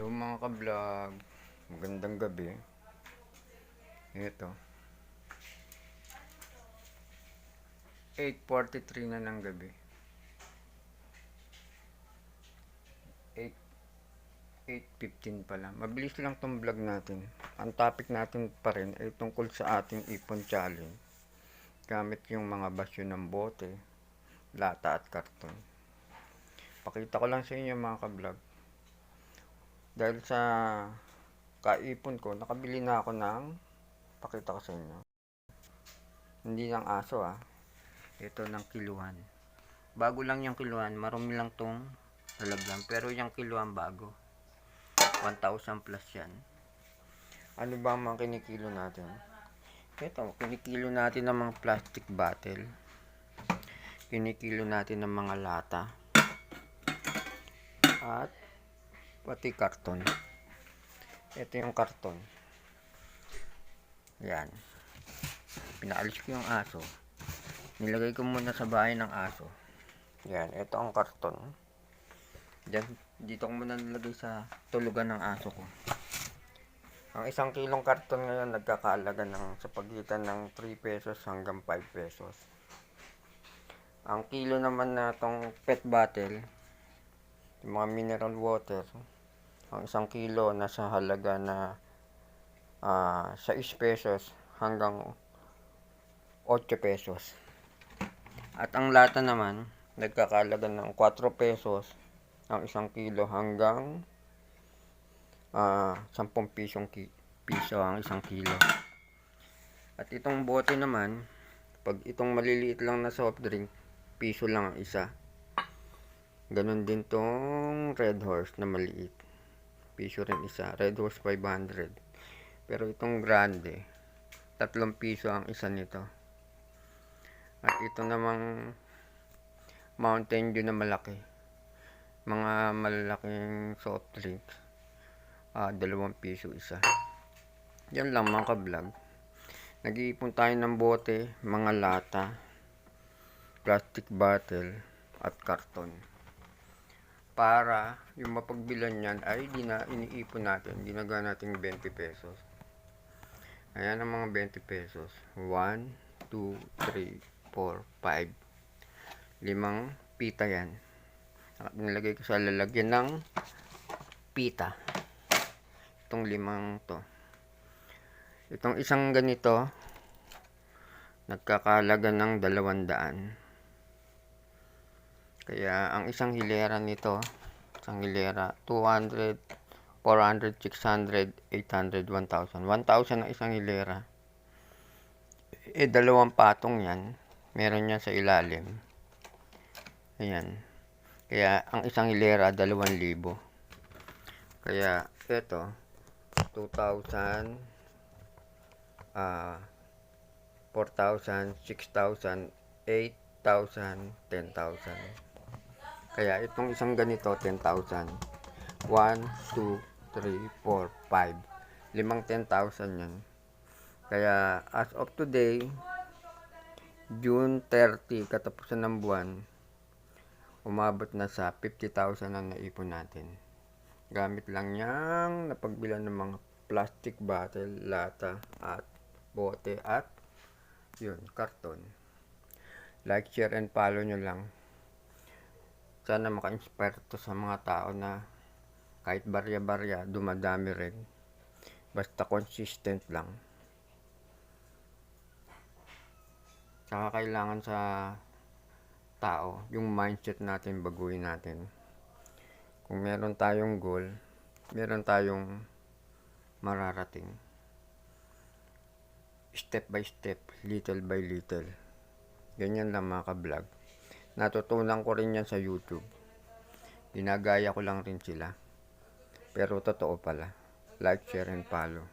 Hello mga ka-vlog. Magandang gabi. Ito. 8.43 na ng gabi. 8 8.15 pala. Mabilis lang tong vlog natin. Ang topic natin pa rin ay tungkol sa ating ipon challenge. Gamit yung mga basyo ng bote, lata at karton. Pakita ko lang sa inyo mga ka-vlog dahil sa kaipon ko, nakabili na ako ng pakita ko sa inyo. Hindi ng aso ah. Ito ng kiluhan. Bago lang yung kiluhan, marumi lang tong lalagyan. Pero yung kiluhan bago. 1,000 plus yan. Ano ba ang mga kinikilo natin? Ito, kinikilo natin ng mga plastic bottle. Kinikilo natin ng mga lata. At pati karton. Ito yung karton. Yan. Pinaalis ko yung aso. Nilagay ko muna sa bahay ng aso. Yan. Ito ang karton. Diyan, dito ko muna nilagay sa tulugan ng aso ko. Ang isang kilong karton ngayon nagkakaalaga ng sa pagitan ng 3 pesos hanggang 5 pesos. Ang kilo naman na tong pet bottle, yung mga mineral water, ang isang kilo nasa halaga na ah 6 pesos hanggang 8 pesos. At ang lata naman, nagkakalaga ng 4 pesos ang isang kilo hanggang ah 10 pisong ki- piso ang isang kilo. At itong bote naman, pag itong maliliit lang na soft drink, piso lang ang isa. Ganon din tong Red Horse na maliit. Piso rin isa. Red Horse 500. Pero itong grande, tatlong piso ang isa nito. At ito namang Mountain Dew na malaki. Mga malalaking soft drinks. Ah, dalawang piso isa. Yan lang mga ka-vlog. Nag-iipon tayo ng bote, mga lata, plastic bottle, at karton para yung mapagbilan niyan ay di na iniipon natin. Ginagawa natin 20 pesos. Ayan ang mga 20 pesos. 1, 2, 3, 4, 5. Limang pita yan. Nilagay ko sa lalagyan ng pita. Itong limang to. Itong isang ganito, nagkakalaga ng 200. Kaya ang isang hilera nito, isang hilera, 200, 400, 600, 800, 1,000. 1,000 ang isang hilera. Eh, dalawang patong yan. Meron yan sa ilalim. Ayan. Kaya, ang isang hilera, 2,000. Kaya, ito, 2,000, ah, 4,000, 6,000, 8,000, 10,000. Kaya itong isang ganito, 10,000. 1, 2, 3, 4, 5. Limang 10,000 yan. Kaya as of today, June 30, katapusan ng buwan, umabot na sa 50,000 ang naipon natin. Gamit lang yang napagbilan ng mga plastic bottle, lata, at bote, at yun, karton. Like, share, and follow nyo lang sana maka-inspire to sa mga tao na kahit barya-barya, dumadami rin. Basta consistent lang. Saka kailangan sa tao, yung mindset natin, baguhin natin. Kung meron tayong goal, meron tayong mararating. Step by step, little by little. Ganyan lang mga ka-vlog. Natutunan ko rin yan sa YouTube. Ginagaya ko lang rin sila. Pero totoo pala. Like, share, and follow.